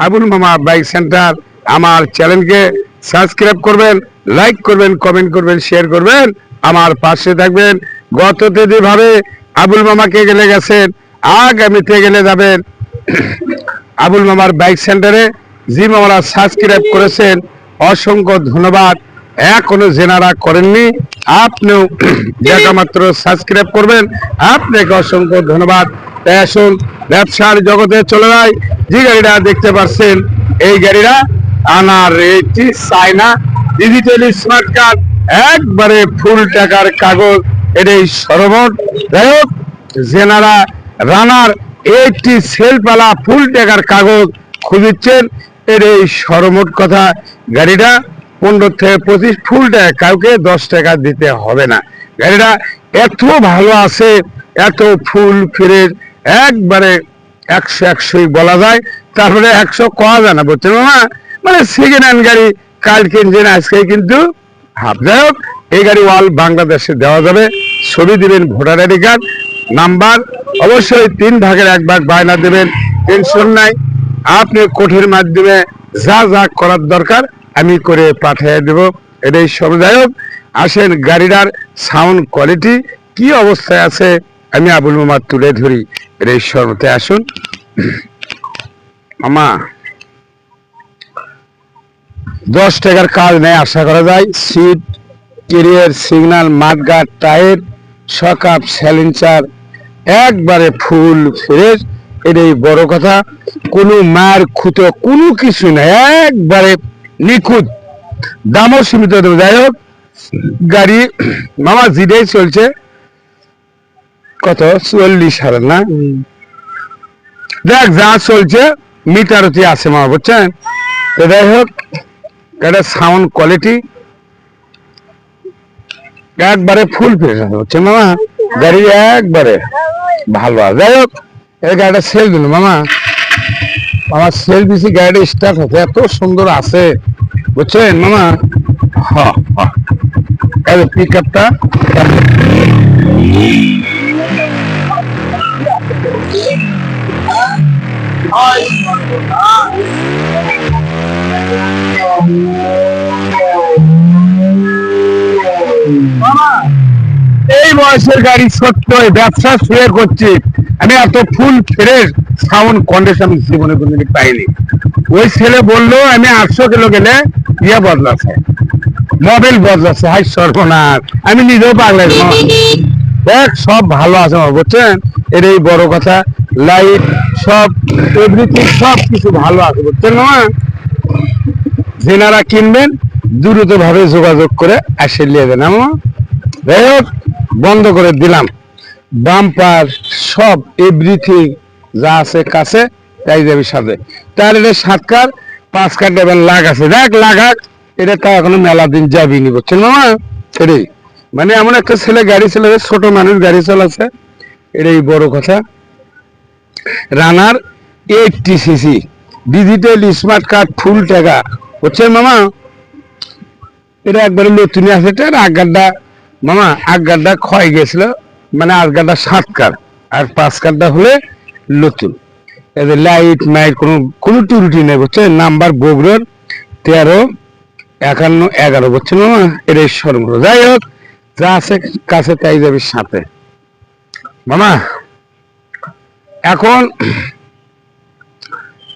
আবুল মামা bike centre আমার চ্যানেলকে সাবস্ক্রাইব করবেন, লাইক করবেন, কমেন্ট করবেন, শেয়ার করবেন। আমার পাশে থাকবেন। গততে যেভাবে আবুল মামাকে গেলে গেছেন, আগামীতে গেলে যাবেন। আবুল মামার বাইক সেন্টারে জি মামারা সাবস্ক্রাইব করেছেন। অসংখ্য ধন্যবাদ। এখনও জেনারা করেননি। আপনিও দেখা মাত্র সাবস্ক্রাইব করবেন। আপনাকে অসংখ্য ধন্যবাদ। তাই আসুন ব্যবসার জগতে চলে যায়। যে গাড়িটা দেখতে পাচ্ছেন এই গাড়িটা আনার eighty China digital smart card একবারে ফুল টাকার কাগজ, এটাই সরবর যাই জেনারা রানার এইটি সেলপালা ফুল টাকার কাগজ খুঁজছেন এর এই সরমোট কথা। গাড়িটা পনেরো থেকে পঁচিশ ফুল টাকা, কাউকে দশ টাকা দিতে হবে না। গাড়িটা এত ভালো আছে, এত ফুল ফিরে একবারে একশো একশোই বলা যায়, তারপরে একশো কওয়া যায় না বলছেন না মানে সেকেন্ড হ্যান্ড গাড়ি কাল কিনছেন আজকে কিন্তু হাফ যাই হোক এই গাড়ি ওয়াল বাংলাদেশে দেওয়া যাবে। ছবি দিবেন ভোটার আইডি কার্ড, নাম্বার, অবশ্যই তিন ভাগের এক ভাগ বায়না দেবেন, টেনশন নাই। আপনি কোঠের মাধ্যমে যা যা করার দরকার, আমি করে পাঠিয়ে দেব। এটাই সমুদায়ক আসেন গাড়িটার সাউন্ড কোয়ালিটি কি অবস্থায় আছে আমি আবুল মামা তুলে ধরি। এটাই সর্বতে আসুন। মামা, দশ টাকার কাজ নেই, আশা করা যায়। Seat, carrier signal mudguard tyre, সকাপ silencer একবারে ফুল ফ্রেশ। এটাই বড় কথা। কোনো মার খুঁতো, কোনো কিছু নাই একবারে নিখুঁত। দামও সীমিত, যাই হোক। গাড়ি, মামা জিডেই চলছে। কত? চল্লিশ হাজার না? দেখ যা চলছে মিটারতি আছে মা বুঝছেন? তো যাই হোক এটা সাউন্ড কোয়ালিটি একবারে ফুল ফ্রেশ আছে বুঝছেন মামা? গাড়ি একবারে ভালো আছে। যাই হোক এই গাড়িটা সেল দিল মামা। আমার সেল দিছি গাড়িটা স্টার্ট হচ্ছে এত সুন্দর আছে বুঝছেন মামা? হ এই পিক আপটা এই বয়সের গাড়ি সত্য ব্যবসা শুয়ে করছি। আমি এত ফুল ফ্রেশ সাউন্ড কন্ডিশন আমি জীবনে কোনদিন পাইনি। ওই ছেলে বলল, আমি আটশো কিলো গেলে ইয়ে বদলাছে মোবাইল বদলাছে হাই সর্বনাশ, আমি নিজেও পাগলাই দেখ, সব ভালো আছে বুঝছেন? এর এই বড় কথা লাইট সব এভরিথিং সব কিছু ভালো আছে, বুঝছেন না? যেনারা কিনবেন দ্রুত ভাবে যোগাযোগ করে আসে নিয়ে দেন আমার বন্ধ করে দিলাম। বাম্পার, সব এভরিথিং যা আছে কাছে, তাই যাবি সাথে। তার এটা সাতকার পাঁচ কার দেবেন লাগ আছে। দেখ লাগাক এটা তা এখনও মেলা দিন যাবি নি বুঝছেন মামা এটাই। মানে এমন একটা ছেলে, গাড়ি চালাবে ছোট মানুষ গাড়ি চালাচ্ছে, এটাই বড় কথা। Runner eighty CC digital smart card full টাকা। বুঝছেন মামা, এটা একবারে নতুন আছে এটা আগারটা, মামা, আগারটা ক্ষয় গেছিল মানে আগারটা সাত কার আর পাঁচ কারটা হলে নতুন। এদের লাইট মাইট কোনো কোনো ত্রুটি নেই, বুঝছেন? নাম্বার বগুড়ার তেরো, একান্ন, এগারো, বুঝছেন মামা? এটাই সর্বর যাই হোক, যা আছে কাছে তাই যাবে সাথে। মামা এখন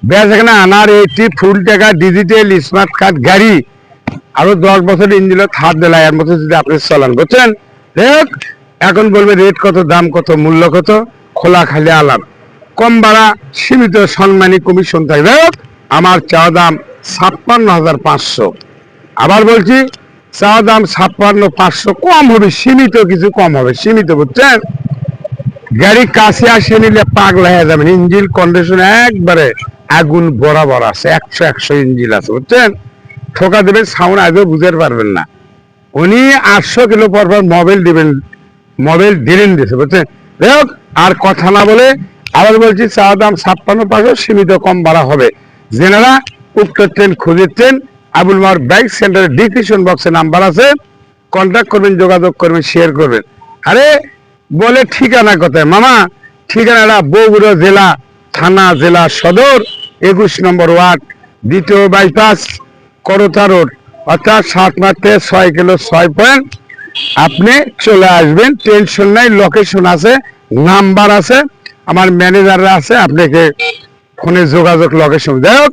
বেচাকেনা আনার এইটি ফুল টাকা ডিজিটাল স্মার্ট কার্ড গাড়ি। আরও দশ বছর ইঞ্জিনের থার্ড দিলাই এর মধ্যে যদি আপনি চলান, বুঝছেন? এখন বলবে রেট কত, দাম কত, মূল্য কত, খোলা খালি আলাপ কম ভাড়া, সীমিত সম্মানী কমিশন থাকবে। আমার চাওয়া দাম ছাপ্পান্ন হাজার পাঁচশো। আবার বলছি, চাওয়া দাম ছাপ্পান্ন পাঁচশো, কম হবে, সীমিত কিছু কম হবে, সীমিত, বুঝছেন? গাড়ি কাছে আসে নিলে পাগলা হয়ে যাবেন। ইঞ্জিন কন্ডিশন একবারে আগুন বরাবর আছে, একশো একশো ইঞ্জিল আছে, বুঝছেন? ঠোকা দেবেন, সাউন্ড আজও বুঝতে পারবেন না। উনি আটশো কিলো পর পর মোবাইল দিবেন মোবাইল দিলেন দিয়েছে বুঝছেন? যাই আর কথা না বলে আবার বলছি চা দাম ছাপ্পান্ন পাঁচশো, সীমিত কম বাড়া হবে। যেনারা উক্ত ট্রেন খুঁজে ট্রেন, আবুল মার বাইক সেন্টারের ডিসক্রিপশন বক্সে নাম্বার আছে। কন্ট্যাক্ট করবেন, যোগাযোগ করবেন শেয়ার করবেন। আরে বলে ঠিকানা কোথায়? মামা, ঠিকানাটা বগুড়া জেলা, থানা জেলা সদর, একুশ নম্বর ওয়ার্ড, দ্বিতীয় বাইপাস করতা রোড। অর্থাৎ সাত মাত্রে ছয় কিলো ছয় পয়েন্ট আপনি চলে আসবেন টেনশন নাই লোকেশন আছে, নাম্বার আছে, আমার ম্যানেজাররা আছে, আপনাকে ফোনে যোগাযোগ লোকেশন যাই হোক,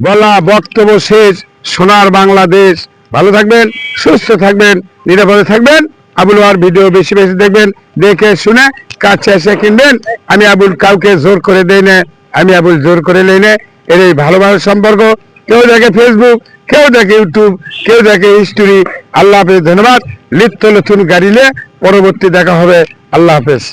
বলা বক্তব্য শেষ, সোনার বাংলাদেশ। ভালো থাকবেন, সুস্থ থাকবেন, নিরাপদে থাকবেন। আবুল আর ভিডিও বেশি বেশি দেখবেন, দেখে শুনে কাছে এসে কিনবেন। আমি আবুল কাউকে জোর করে দেই না, আমি আবুল জোর করে নেই না। এর এই ভালো ভালো সম্পর্ক। কেউ দেখে ফেসবুক কেউ দেখে ইউটিউব কেউ দেখে হিস্টোরি আল্লাহ হাফেজ, ধন্যবাদ। লিপ্ত নতুন গাড়িলে পরবর্তী দেখা হবে। আল্লাহ হাফেজ।